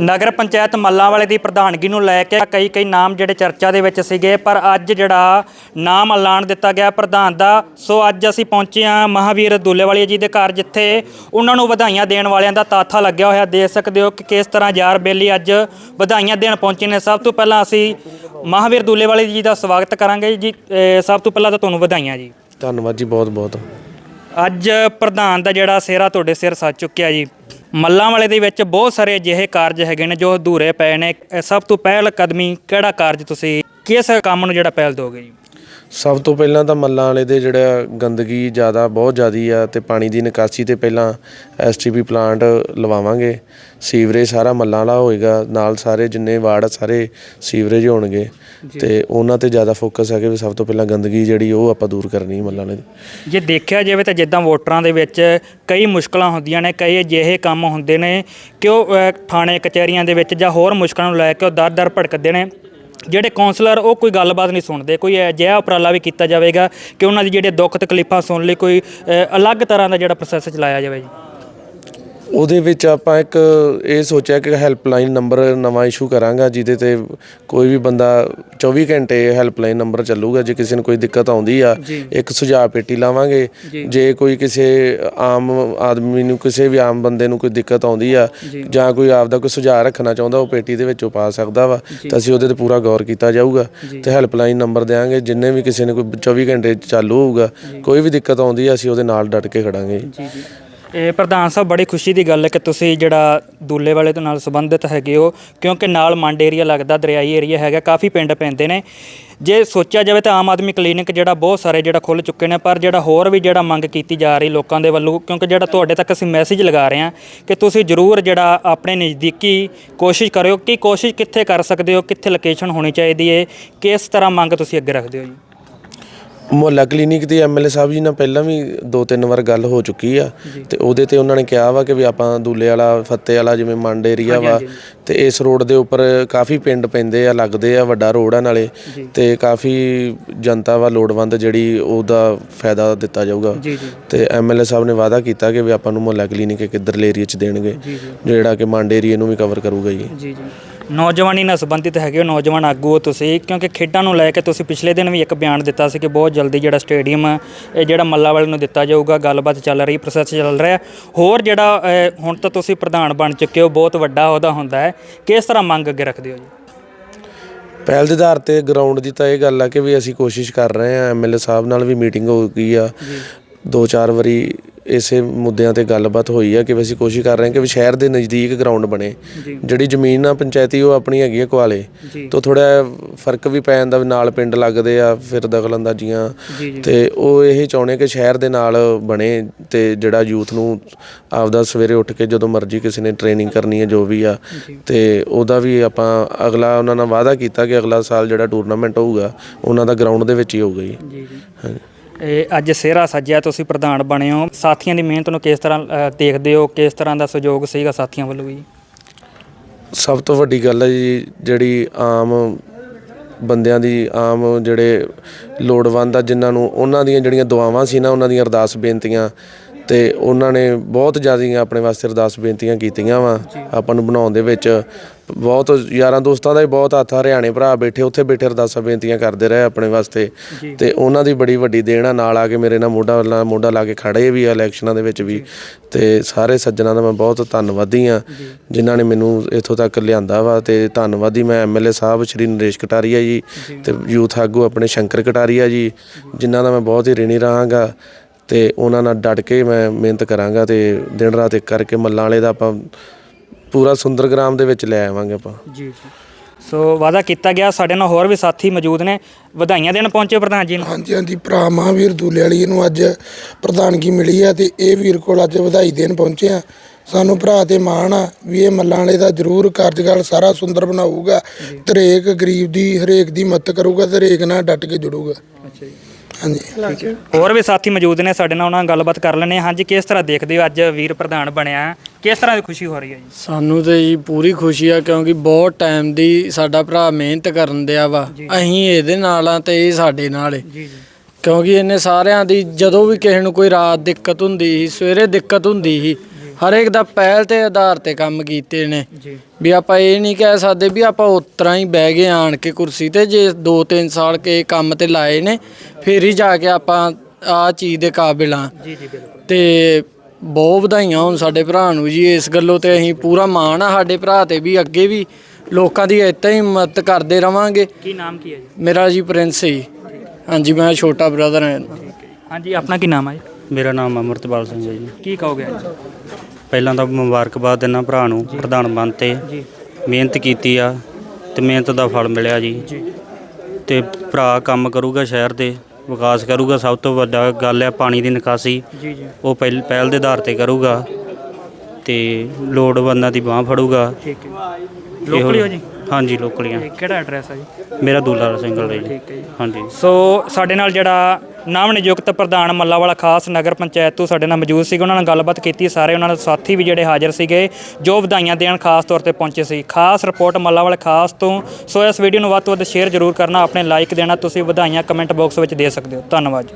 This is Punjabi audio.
ਨਗਰ ਪੰਚਾਇਤ ਮੱਲਾਂ ਵਾਲੇ ਦੀ ਪ੍ਰਧਾਨਗੀ ਨੂੰ ਲੈ ਕੇ ਕਈ ਕਈ ਨਾਮ ਜਿਹੜੇ ਚਰਚਾ ਦੇ ਵਿੱਚ ਸੀਗੇ, ਪਰ ਅੱਜ ਜਿਹੜਾ ਨਾਮ ਐਲਾਨ ਦਿੱਤਾ ਗਿਆ ਪ੍ਰਧਾਨ ਦਾ, ਸੋ ਅੱਜ ਅਸੀਂ ਪਹੁੰਚੇ ਹਾਂ ਮਹਾਵੀਰ ਦੁੱਲੇਵਾਲੀ ਜੀ ਦੇ ਘਰ, ਜਿੱਥੇ ਉਹਨਾਂ ਨੂੰ ਵਧਾਈਆਂ ਦੇਣ ਵਾਲਿਆਂ ਦਾ ਤਾਥਾ ਲੱਗਿਆ ਹੋਇਆ। ਦੇਖ ਸਕਦੇ ਹੋ ਕਿ ਕਿਸ ਤਰ੍ਹਾਂ ਯਾਰ ਬੇਲੀ ਅੱਜ ਵਧਾਈਆਂ ਦੇਣ ਪਹੁੰਚੇ ਨੇ। ਸਭ ਤੋਂ ਪਹਿਲਾਂ ਅਸੀਂ ਮਹਾਵੀਰ ਦੁੱਲੇਵਾਲੀ ਜੀ ਦਾ ਸਵਾਗਤ ਕਰਾਂਗੇ ਜੀ। ਸਭ ਤੋਂ ਪਹਿਲਾਂ ਤਾਂ ਤੁਹਾਨੂੰ ਵਧਾਈਆਂ ਜੀ। ਧੰਨਵਾਦ ਜੀ ਬਹੁਤ ਬਹੁਤ ਅੱਜ ਪ੍ਰਧਾਨ ਦਾ ਜਿਹੜਾ ਸਿਹਰਾ ਤੁਹਾਡੇ ਸਿਰ ਸੱਜ ਚੁੱਕਿਆ ਜੀ। ਮੱਲਾਂ ਵਾਲੇ ਦੇ ਵਿੱਚ ਬਹੁਤ ਸਾਰੇ ਅਜਿਹੇ ਕਾਰਜ ਹੈਗੇ ਨੇ ਜੋ ਅਧੂਰੇ ਪਏ ਨੇ। ਸਭ ਤੋਂ ਪਹਿਲ ਕਦਮੀ ਕਿਹੜਾ ਕਾਰਜ ਤੁਸੀਂ ਕਿਸ ਕੰਮ ਨੂੰ ਜਿਹੜਾ ਪਹਿਲ ਦੋਗੇ ਜੀ? ਸਭ ਤੋਂ ਪਹਿਲਾਂ ਤਾਂ ਮੱਲਾਂ ਵਾਲੇ ਦੇ ਜਿਹੜਾ ਗੰਦਗੀ ਜ਼ਿਆਦਾ ਬਹੁਤ ਜ਼ਿਆਦੀ ਆ ਤੇ ਪਾਣੀ ਦੀ ਨਿਕਾਸੀ ਤੇ ਪਹਿਲਾਂ ਐਸਟੀਪੀ ਪਲਾਂਟ ਲਵਾਵਾਂਗੇ। ਸੀਵਰੇਜ ਸਾਰਾ ਮੱਲਾਂ ਵਾਲਾ ਹੋਏਗਾ ਨਾਲ ਸਾਰੇ ਜਿੰਨੇ ਵਾਰਡ ਆ, ਸਾਰੇ ਸੀਵਰੇਜ ਹੋਣਗੇ। ਤੇ ਉਹਨਾਂ ਤੇ ਜ਼ਿਆਦਾ ਫੋਕਸ ਹੈ ਕਿ ਵੀ ਸਭ ਤੋਂ ਪਹਿਲਾਂ ਗੰਦਗੀ ਜਿਹੜੀ ਉਹ ਆਪਾਂ ਦੂਰ ਕਰਨੀ ਮੱਲਾਂ ਵਾਲੇ ਦੀ। ਜੇ ਦੇਖਿਆ ਜਾਵੇ ਤਾਂ ਜਿੱਦਾਂ ਵੋਟਰਾਂ ਦੇ ਵਿੱਚ ਕਈ ਮੁਸ਼ਕਲਾਂ ਹੁੰਦੀਆਂ ਨੇ ਕਈ ਅਜਿਹੇ ਕੰਮ ਹੁੰਦੇ ਨੇ ਕਿ ਉਹ ਥਾਣੇ ਕਚਹਿਰੀਆਂ ਦੇ ਵਿੱਚ ਜਾਂ ਹੋਰ ਮੁਸ਼ਕਲਾਂ ਨੂੰ ਲੈ ਕੇ ਉਹ ਦਰ-ਦਰ ਭਟਕਦੇ ਨੇ। ਜਿਹੜੇ ਕਾਉਂਸਲਰ ਉਹ ਕੋਈ ਗੱਲਬਾਤ ਨਹੀਂ ਸੁਣਦੇ। ਕੋਈ ਅਜਿਹਾ ਉਪਰਾਲਾ ਵੀ ਕੀਤਾ ਜਾਵੇਗਾ ਕਿ ਉਹਨਾਂ ਦੀ ਜਿਹੜੇ ਦੁੱਖ ਤਕਲੀਫਾਂ ਸੁਣ ਲਈ ਕੋਈ ਅਹ, ਅਲੱਗ ਤਰ੍ਹਾਂ ਦਾ ਜਿਹੜਾ ਪ੍ਰੋਸੈਸ ਚਲਾਇਆ ਜਾਵੇ ਜੀ। ਉਹਦੇ ਵਿੱਚ ਆਪਾਂ ਇੱਕ ਇਹ ਸੋਚਿਆ ਕਿ ਹੈਲਪਲਾਈਨ ਨੰਬਰ ਨਵਾਂ ਇਸ਼ੂ ਕਰਾਂਗਾ ਜਿਹਦੇ ਤੇ ਕੋਈ ਵੀ ਬੰਦਾ 24 ਘੰਟੇ ਹੈਲਪਲਾਈਨ ਨੰਬਰ ਚੱਲੂਗਾ ਜੇ ਕਿਸੇ ਨੂੰ ਕੋਈ ਦਿੱਕਤ ਆਉਂਦੀ ਆ ਇੱਕ ਸੁਝਾਅ ਪੇਟੀ ਲਾਵਾਂਗੇ। ਜੇ। ਕੋਈ ਕਿਸੇ ਆਮ ਆਦਮੀ ਨੂੰ ਕਿਸੇ ਵੀ ਆਮ ਬੰਦੇ ਨੂੰ ਕੋਈ ਦਿੱਕਤ ਆਉਂਦੀ ਆ ਜਾਂ। ਕੋਈ ਆਪਦਾ ਕੋਈ ਸੁਝਾਅ ਰੱਖਣਾ ਚਾਹੁੰਦਾ ਉਹ ਪੇਟੀ ਦੇ ਵਿੱਚੋਂ ਪਾ ਸਕਦਾ ਵਾ ਤਾਂ ਅਸੀਂ ਉਹਦੇ ਤੇ ਪੂਰਾ ਗੌਰ ਕੀਤਾ ਜਾਊਗਾ ਤੇ ਹੈਲਪਲਾਈਨ ਨੰਬਰ ਦੇਾਂਗੇ ਜਿੰਨੇ ਵੀ ਕਿਸੇ ਨੇ ਕੋਈ 24 ਘੰਟੇ ਚਾਲੂ ਹੋਊਗਾ ਕੋਈ ਵੀ ਦਿੱਕਤ ਆਉਂਦੀ ਆ ਅਸੀਂ ਉਹਦੇ ਨਾਲ ਡਟ ਕੇ ਖੜਾਂਗੇ। ਜੀ ਜੀ। ਇਹ ਪ੍ਰਧਾਨ ਸਾਹਿਬ, ਬੜੀ ਖੁਸ਼ੀ ਦੀ ਗੱਲ ਹੈ ਕਿ ਤੁਸੀਂ ਜਿਹੜਾ ਦੂਲੇ ਵਾਲੇ ਦੇ ਨਾਲ ਸੰਬੰਧਿਤ ਹੈਗੇ ਹੋ, ਕਿਉਂਕਿ ਨਾਲ ਮੰਡ ਏਰੀਆ ਲੱਗਦਾ, ਦਰਿਆਈ ਏਰੀਆ ਹੈਗਾ, ਕਾਫੀ ਪਿੰਡ ਪੈਂਦੇ ਨੇ। ਜੇ ਸੋਚਿਆ ਜਾਵੇ ਤਾਂ ਆਮ ਆਦਮੀ ਕਲੀਨਿਕ ਜਿਹੜਾ ਬਹੁਤ ਸਾਰੇ ਜਿਹੜਾ ਖੁੱਲ ਚੁੱਕੇ ਨੇ, ਪਰ ਜਿਹੜਾ ਹੋਰ ਵੀ ਜਿਹੜਾ ਮੰਗ ਕੀਤੀ ਜਾ ਰਹੀ ਲੋਕਾਂ ਦੇ ਵੱਲੋਂ, ਕਿਉਂਕਿ ਜਿਹੜਾ ਤੁਹਾਡੇ ਤੱਕ ਅਸੀਂ ਮੈਸੇਜ ਲਗਾ ਰਹੇ ਹਾਂ ਕਿ ਤੁਸੀਂ ਜ਼ਰੂਰ ਜਿਹੜਾ ਆਪਣੇ ਨਜ਼ਦੀਕੀ ਕੋਸ਼ਿਸ਼ ਕਰਿਓ ਕਿ ਕੋਸ਼ਿਸ਼ ਕਿੱਥੇ ਕਰ ਸਕਦੇ ਹੋ, ਕਿੱਥੇ ਲੋਕੇਸ਼ਨ ਹੋਣੀ ਚਾਹੀਦੀ ਹੈ, ਕਿਸ ਤਰ੍ਹਾਂ ਮੰਗ ਤੁਸੀਂ ਅੱਗੇ ਰੱਖਦੇ ਹੋ ਜੀ? ਮੁਹੱਲਾ ਕਲੀਨਿਕ ਦੇ ਐਮਐਲਏ ਸਾਹਿਬ ਜੀ ਨਾਲ ਪਹਿਲਾਂ ਵੀ ਦੋ ਤਿੰਨ ਵਾਰ ਗੱਲ ਹੋ ਚੁੱਕੀ ਆ ਤੇ ਉਹਦੇ ਤੇ ਉਹਨਾਂ ਨੇ ਕਿਹਾ ਵਾ ਕਿ ਵੀ ਆਪਾਂ ਦੂਲੇ ਵਾਲਾ ਫੱਤੇ ਵਾਲਾ ਜਿਵੇਂ ਮੰਡ ਏਰੀਆ ਵਾ ਤੇ ਇਸ ਰੋਡ ਦੇ ਉੱਪਰ ਕਾਫੀ ਪਿੰਡ ਪੈਂਦੇ ਆ ਲੱਗਦੇ ਆ ਵੱਡਾ ਰੋਡ ਆ ਨਾਲੇ ਤੇ ਕਾਫੀ ਜਨਤਾ ਵਾ ਲੋੜਵੰਦ ਜਿਹੜੀ ਉਹਦਾ ਫਾਇਦਾ ਦਿੱਤਾ ਜਾਊਗਾ। ਤੇ ਐਮਐਲਏ ਸਾਹਿਬ ਨੇ ਵਾਅਦਾ ਕੀਤਾ ਕਿ ਵੀ ਆਪਾਂ ਨੂੰ ਮੁਹੱਲਾ ਕਲੀਨਿਕ ਇੱਕ ਇੱਧਰਲੇ ਏਰੀਆ 'ਚ ਦੇਣਗੇ ਜਿਹੜਾ ਕਿ ਮੰਡ ਏਰੀਆ ਨੂੰ ਵੀ ਕਵਰ ਕਰੂਗਾ ਜੀ। ਜੀ ਜੀ। ਨੌਜਵਾਨੀ ਨਾਲ ਸੰਬੰਧਿਤ ਹੈਗੇ ਹੋ ਨੌਜਵਾਨ ਆਗੂ ਹੋ ਤੁਸੀਂ ਕਿਉਂਕਿ ਖੇਡਾਂ ਨੂੰ ਲੈ ਕੇ ਤੁਸੀਂ ਪਿਛਲੇ ਦਿਨ ਵੀ ਇੱਕ ਬਿਆਨ ਦਿੱਤਾ ਸੀ ਕਿ ਬਹੁਤ ਜਲਦੀ ਜਿਹੜਾ ਸਟੇਡੀਅਮ ਇਹ ਜਿਹੜਾ ਮੱਲਾ ਵਾਲੇ ਨੂੰ ਦਿੱਤਾ ਜਾਊਗਾ ਗੱਲਬਾਤ ਚੱਲ ਰਹੀ ਪ੍ਰੋਸੈਸ ਚੱਲ ਰਿਹਾ। ਹੋਰ ਜਿਹੜਾ ਹੁਣ ਤਾਂ ਤੁਸੀਂ ਪ੍ਰਧਾਨ ਬਣ ਚੁੱਕੇ ਹੋ ਬਹੁਤ ਵੱਡਾ ਉਹਦਾ ਹੁੰਦਾ ਹੈ ਕਿਸ ਤਰ੍ਹਾਂ ਮੰਗ ਅੱਗੇ ਰੱਖਦੇ ਹੋ ਜੀ? ਪਹਿਲ ਦੇ ਆਧਾਰ ਤੇ ਗਰਾਊਂਡ ਦੀ ਤਾਂ ਇਹ ਗੱਲ ਆ ਕਿ ਵੀ ਅਸੀਂ ਕੋਸ਼ਿਸ਼ ਕਰ ਰਹੇ ਆ ਐਮਐਲਏ ਸਾਹਿਬ ਨਾਲ ਵੀ ਮੀਟਿੰਗ ਹੋ ਗਈ ਆ ਦੋ ਚਾਰ ਵਾਰੀ ਇਸੇ ਮੁੱਦਿਆਂ ਤੇ ਗੱਲਬਾਤ ਹੋਈ ਆ ਕਿ ਵੀ ਅਸੀਂ ਕੋਸ਼ਿਸ਼ ਕਰ ਰਹੇ ਹਾਂ ਕਿ ਵੀ ਸ਼ਹਿਰ ਦੇ ਨਜ਼ਦੀਕ ਗਰਾਊਂਡ ਬਣੇ। ਜਿਹੜੀ ਜ਼ਮੀਨ ਆ ਪੰਚਾਇਤੀ ਉਹ ਆਪਣੀ ਹੈਗੀ ਆ ਕੁਆਲੇ ਤੋਂ ਥੋੜਾ ਫ਼ਰਕ ਵੀ ਪੈ ਜਾਂਦਾ ਵੀ ਨਾਲ ਪਿੰਡ ਲੱਗਦੇ ਆ ਫਿਰ ਦਖਲਅੰਦਾਜ਼ੀਆਂ। ਤੇ ਉਹ ਇਹ ਚਾਹੁੰਦੇ ਕਿ ਸ਼ਹਿਰ ਦੇ ਨਾਲ ਬਣੇ ਤੇ ਜਿਹੜਾ ਯੂਥ ਨੂੰ ਆਪਦਾ ਸਵੇਰੇ ਉੱਠ ਕੇ ਜਦੋਂ ਮਰਜ਼ੀ ਕਿਸੇ ਨੇ ਟ੍ਰੇਨਿੰਗ ਕਰਨੀ ਹੈ ਜੋ ਵੀ ਆ ਤੇ ਉਹਦਾ ਵੀ ਆਪਾਂ ਅਗਲਾ ਉਹਨਾਂ ਨਾਲ ਵਾਅਦਾ ਕੀਤਾ ਕਿ ਅਗਲਾ ਸਾਲ ਜਿਹੜਾ ਟੂਰਨਾਮੈਂਟ ਹੋਊਗਾ ਉਹਨਾਂ ਦਾ ਗਰਾਊਂਡ ਦੇ ਵਿੱਚ ਹੀ ਹੋਊਗਾ ਜੀ ਜੀ। ਹਾਂਜੀ। ਇਹ ਅੱਜ ਸਿਹਰਾ ਸੱਜਿਆ ਤੁਸੀਂ ਪ੍ਰਧਾਨ ਬਣੇ ਹੋ। ਸਾਥੀਆਂ ਦੀ ਮਿਹਨਤ ਨੂੰ ਕਿਸ ਤਰ੍ਹਾਂ ਦੇਖਦੇ ਹੋ? ਕਿਸ ਤਰ੍ਹਾਂ ਦਾ ਸਹਿਯੋਗ ਸੀਗਾ ਸਾਥੀਆਂ ਵੱਲੋਂ ਵੀ? ਸਭ ਤੋਂ ਵੱਡੀ ਗੱਲ ਹੈ ਜੀ ਜਿਹੜੀ ਆਮ ਬੰਦਿਆਂ ਦੀ ਆਮ ਜਿਹੜੇ ਲੋੜਵੰਦ ਆ ਜਿਨ੍ਹਾਂ ਨੂੰ ਉਹਨਾਂ ਦੀਆਂ ਜਿਹੜੀਆਂ ਦੁਆਵਾਂ ਸੀ ਨਾ ਉਹਨਾਂ ਦੀਆਂ ਅਰਦਾਸ ਬੇਨਤੀਆਂ ਤੇ ਉਹਨਾਂ ਨੇ ਬਹੁਤ ਜ਼ਿਆਦੀਆਂ ਆਪਣੇ ਵਾਸਤੇ ਅਰਦਾਸ ਬੇਨਤੀਆਂ ਕੀਤੀਆਂ ਵਾ ਆਪਾਂ ਨੂੰ ਬਣਾਉਣ ਦੇ ਵਿੱਚ। ਬਹੁਤ ਯਾਰਾਂ ਦੋਸਤਾਂ ਦਾ ਵੀ ਬਹੁਤ ਹੱਥ ਹਰਿਆਣੇ ਭਰਾ ਬੈਠੇ ਉੱਥੇ ਬੈਠੇ ਅਰਦਾਸਾਂ ਬੇਨਤੀਆਂ ਕਰਦੇ ਰਹੇ ਆਪਣੇ ਵਾਸਤੇ। ਤੇ ਉਹਨਾਂ ਦੀ ਬੜੀ ਵੱਡੀ ਦੇਣ ਆ ਨਾਲ ਆ ਕੇ ਮੇਰੇ ਨਾਲ ਮੋਢਾ ਨਾਲ ਮੋਢਾ ਲਾ ਕੇ ਖੜੇ ਵੀ ਆ ਇਲੈਕਸ਼ਨਾਂ ਦੇ ਵਿੱਚ ਵੀ। ਤੇ ਸਾਰੇ ਸੱਜਣਾ ਦਾ ਮੈਂ ਬਹੁਤ ਧੰਨਵਾਦੀ ਆ ਜਿਨ੍ਹਾਂ ਨੇ ਮੈਨੂੰ ਇੱਥੋਂ ਤੱਕ ਲਿਆਂਦਾ ਵਾ। ਤੇ ਧੰਨਵਾਦੀ ਮੈਂ ਐਮਐਲਏ ਸਾਹਿਬ ਸ਼੍ਰੀ ਨਰੇਸ਼ ਕਟਾਰੀਆ ਜੀ ਤੇ ਯੂਥ ਆਗੂ ਆਪਣੇ ਸ਼ੰਕਰ ਕਟਾਰੀਆ ਜੀ ਜਿਨ੍ਹਾਂ ਦਾ ਮੈਂ ਬਹੁਤ ਹੀ ਰਿਣੀ ਰਹਾਂਗਾ। ਤੇ ਉਹਨਾਂ ਨਾਲ ਡਟ ਕੇ ਮੈਂ ਮਿਹਨਤ ਕਰਾਂਗਾ ਤੇ ਦਿਨ ਰਾਤ ਇੱਕ ਕਰਕੇ ਮੱਲਾਂ ਵਾਲੇ ਦਾ ਆਪਾਂ ਪੂਰਾ ਸੁੰਦਰਗ੍ਰਾਮ ਦੇ ਵਿੱਚ ਲੈ ਆਵਾਂਗੇ ਆਪਾਂ। ਜੀ ਜੀ। ਸੋ ਵਾਅਦਾ ਕੀਤਾ ਗਿਆ ਸਾਡੇ ਨਾਲ ਹੋਰ ਵੀ ਸਾਥੀ ਮੌਜੂਦ ਨੇ। ਵਧਾਈਆਂ ਦੇਣ ਪਹੁੰਚੇ ਪ੍ਰਧਾਨ ਜੀ ਨੂੰ। ਹਾਂਜੀ ਹਾਂਜੀ ਭਰਾ ਮਹਾਂਵੀਰ ਦੂਲੇ ਵਾਲੀ ਨੂੰ ਅੱਜ ਪ੍ਰਧਾਨਗੀ ਮਿਲੀ ਆ ਤੇ ਇਹ ਵੀਰ ਕੋਲ ਅੱਜ ਵਧਾਈ ਦੇਣ ਪਹੁੰਚੇ ਆ। ਸਾਨੂੰ ਭਰਾ ਤੇ ਮਾਣ ਆ ਵੀ ਇਹ ਮੱਲਾਂ ਵਾਲੇ ਦਾ ਜ਼ਰੂਰ ਕਾਰਜਕਾਲ ਸਾਰਾ ਸੁੰਦਰ ਬਣਾਊਗਾ। ਤੇ ਹਰੇਕ ਗਰੀਬ ਦੀ ਹਰੇਕ ਦੀ ਮਦਦ ਕਰੂਗਾ ਤੇ ਹਰੇਕ ਨਾਲ ਡਟ ਕੇ ਜੁੜੂਗਾ। ਅੱਛਾ ਜੀ। ਹਾਂਜੀ ਹੋਰ ਵੀ ਸਾਥੀ ਮੌਜੂਦ ਨੇ ਸਾਡੇ ਨਾਲ ਉਹਨਾਂ ਨਾਲ ਗੱਲਬਾਤ ਕਰ ਲੈਣੇ ਹਾਂਜੀ ਕਿਸ ਤਰ੍ਹਾਂ ਦੇਖਦੇ ਹੋ ਅੱਜ ਵੀਰ ਪ੍ਰਧਾਨ ਬਣਿਆ? ਕਿਸ ਤਰ੍ਹਾਂ ਦੀ ਖੁਸ਼ੀ ਹੋ ਰਹੀ ਹੈ ਜੀ? ਸਾਨੂੰ ਤੇ ਜੀ ਪੂਰੀ ਖੁਸ਼ੀ ਆ ਕਿਉਂਕਿ ਬਹੁਤ ਟਾਈਮ ਦੀ ਸਾਡਾ ਭਰਾ ਮਿਹਨਤ ਕਰਨ ਦਿਆ ਵਾ। ਅਸੀਂ ਇਹਦੇ ਨਾਲ ਆ ਤੇ ਇਹ ਸਾਡੇ ਨਾਲ ਏ। ਜੀ ਜੀ। ਕਿਉਂਕਿ ਇਹਨੇ ਸਾਰਿਆਂ ਦੀ ਜਦੋਂ ਵੀ ਕਿਸੇ ਨੂੰ ਕੋਈ ਰਾਤ ਦਿੱਕਤ ਹੁੰਦੀ ਸੀ ਸਵੇਰੇ ਦਿੱਕਤ ਹੁੰਦੀ ਸੀ ਹਰੇਕ ਦਾ ਪਹਿਲ ਤੇ ਆਧਾਰ ਤੇ ਕੰਮ ਕੀਤੇ ਨੇ। ਜੀ। ਵੀ ਆਪਾਂ ਇਹ ਨਹੀਂ ਕਹਿ ਸਕਦੇ ਵੀ ਆਪਾਂ ਉਤਰਾ ਹੀ ਬਹਿ ਗਏ ਆਣ ਕੇ ਕੁਰਸੀ ਤੇ ਜੇ 2-3 ਸਾਲ ਕੇ ਕੰਮ ਤੇ ਲਾਏ ਨੇ ਫੇਰ ਹੀ ਜਾ ਕੇ ਆਪਾਂ ਆ ਚੀਜ਼ ਦੇ ਕਾਬਿਲ ਆ। ਜੀ ਜੀ ਬਿਲਕੁਲ। ਤੇ ਬਹੁਤ ਵਧਾਈਆਂ ਹੁਣ ਸਾਡੇ ਭਰਾ ਨੂੰ ਜੀ ਇਸ ਗੱਲੋਂ ਤੇ ਅਸੀਂ ਪੂਰਾ ਮਾਣ ਆ ਸਾਡੇ ਭਰਾ ਤੇ ਵੀ ਅੱਗੇ ਵੀ ਲੋਕਾਂ ਦੀ ਏਦਾਂ ਹੀ ਮਦਦ ਕਰਦੇ ਰਵਾਂਗੇ। ਕੀ ਨਾਮ ਕੀ ਹੈ ਜੀ? ਮੇਰਾ ਜੀ ਪ੍ਰਿੰਸ ਜੀ। ਹਾਂਜੀ ਮੈਂ ਛੋਟਾ ਬ੍ਰਦਰ ਹਾਂ। ਹਾਂਜੀ ਆਪਣਾ ਕੀ ਨਾਮ ਹੈ ਜੀ? ਮੇਰਾ ਨਾਮ ਅਮਰਤਪਾਲ ਸਿੰਘ ਹੈ ਜੀ। ਕੀ ਕਹੋਗੇ? ਅੱਜ ਪਹਿਲਾਂ ਤਾਂ ਮੁਬਾਰਕਬਾਦ ਦਿੰਦਾ ਭਰਾ ਨੂੰ ਪ੍ਰਧਾਨ ਬਣ ਤੇ। ਜੀ। ਮਿਹਨਤ ਕੀਤੀ ਆ ਤੇ ਮਿਹਨਤ ਦਾ ਫਲ ਮਿਲਿਆ ਜੀ। ਜੀ। ਤੇ ਭਰਾ ਕੰਮ ਕਰੂਗਾ ਸ਼ਹਿਰ ਦੇ ਵਿਕਾਸ ਕਰੂਗਾ ਸਭ ਤੋਂ ਵੱਡਾ ਗੱਲ ਹੈ ਪਾਣੀ ਦੀ ਨਿਕਾਸੀ। ਜੀ ਜੀ। ਉਹ ਪਹਿਲ ਪਹਿਲ ਦੇ ਆਧਾਰ ਤੇ ਕਰੂਗਾ ਤੇ ਲੋੜਵੰਦਾਂ ਦੀ ਬਾਹ ਫੜੂਗਾ। ਠੀਕ ਹੈ। ਲੋਕਲ ਹੀ ਹੋ ਜੀ? ਹਾਂਜੀ ਲੋਕਲੀਆਂ ਕਿਹੜਾ ਐਡਰੈਸ ਹੈ ਜੀ? ਮੇਰਾ ਦੂਲਾ ਸਿੰਗਲ ਹੈ ਜੀ। ਠੀਕ ਹੈ ਜੀ। ਹਾਂਜੀ। ਸੋ ਸਾਡੇ ਨਾਲ ਜਿਹੜਾ ਨਵ ਨਿਯੁਕਤ ਪ੍ਰਧਾਨ ਮੱਲਾ ਖਾਸ ਨਗਰ ਪੰਚਾਇਤ ਤੋਂ ਸਾਡੇ ਨਾਲ ਮੌਜੂਦ ਸੀਗੇ। ਉਹਨਾਂ ਨਾਲ ਗੱਲਬਾਤ ਕੀਤੀ। ਸਾਰੇ ਉਹਨਾਂ ਦੇ ਸਾਥੀ ਵੀ ਜਿਹੜੇ ਹਾਜ਼ਰ ਸੀਗੇ, ਜੋ ਵਧਾਈਆਂ ਦੇਣ ਖਾਸ ਤੌਰ ਤੇ ਪਹੁੰਚੇ ਸੀ। ਖਾਸ ਰਿਪੋਰਟ ਮੱਲਾ ਖਾਸ ਤੋਂ। ਸੋ ਇਸ ਵੀਡੀਓ ਨੂੰ ਵੱਧ ਤੋਂ ਵੱਧ ਸ਼ੇਅਰ ਜ਼ਰੂਰ ਕਰਨਾ। ਆਪਣੇ ਲਾਈਕ ਦੇਣਾ। ਤੁਸੀਂ ਵਧਾਈਆਂ ਕਮੈਂਟ ਬਾਕਸ ਵਿੱਚ ਦੇ ਸਕਦੇ ਹੋ। ਧੰਨਵਾਦ